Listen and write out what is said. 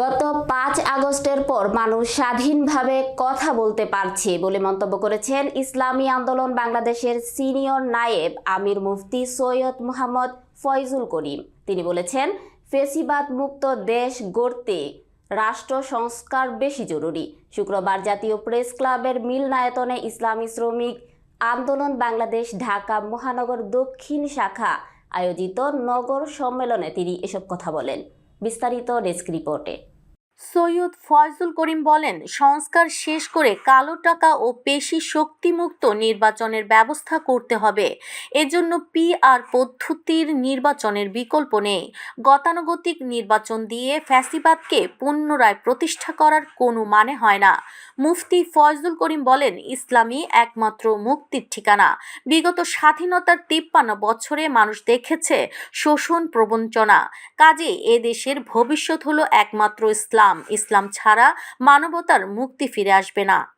গত পাঁচ আগস্টের পর মানুষ স্বাধীনভাবে কথা বলতে পারছে বলে মন্তব্য করেছেন ইসলামী আন্দোলন বাংলাদেশের সিনিয়র নায়েব আমির মুফতি সৈয়দ মোহাম্মদ ফয়জুল করিম। তিনি বলেছেন, ফেসিবাদ মুক্ত দেশ গড়তে রাষ্ট্র সংস্কার বেশি জরুরি। শুক্রবার জাতীয় প্রেস ক্লাবের মিলনায়তনে ইসলামী শ্রমিক আন্দোলন বাংলাদেশ ঢাকা মহানগর দক্ষিণ শাখা আয়োজিত নগর সম্মেলনে তিনি এসব কথা বলেন। Visitarito descreporte. সৈয়দ ফয়জুল করিম বলেন, সংস্কার শেষ করে কালো টাকা ও পেশি শক্তিমুক্ত নির্বাচনের ব্যবস্থা করতে হবে। এজন্য পিআর পদ্ধতির নির্বাচনের বিকল্প নেই। গতানুগতিক নির্বাচন দিয়ে ফ্যাসিবাদকে পুনরায় প্রতিষ্ঠা করার কোনো মানে হয় না। মুফতি ফয়জুল করিম বলেন, ইসলামী একমাত্র মুক্তির ঠিকানা। বিগত স্বাধীনতার তিপ্পান্ন বছরে মানুষ দেখেছে শোষণ প্রবঞ্চনা। কাজে এ দেশের ভবিষ্যৎ হলো একমাত্র ইসলাম। ইসলাম ছাড়া মানবতার মুক্তি ফিরে আসবে না।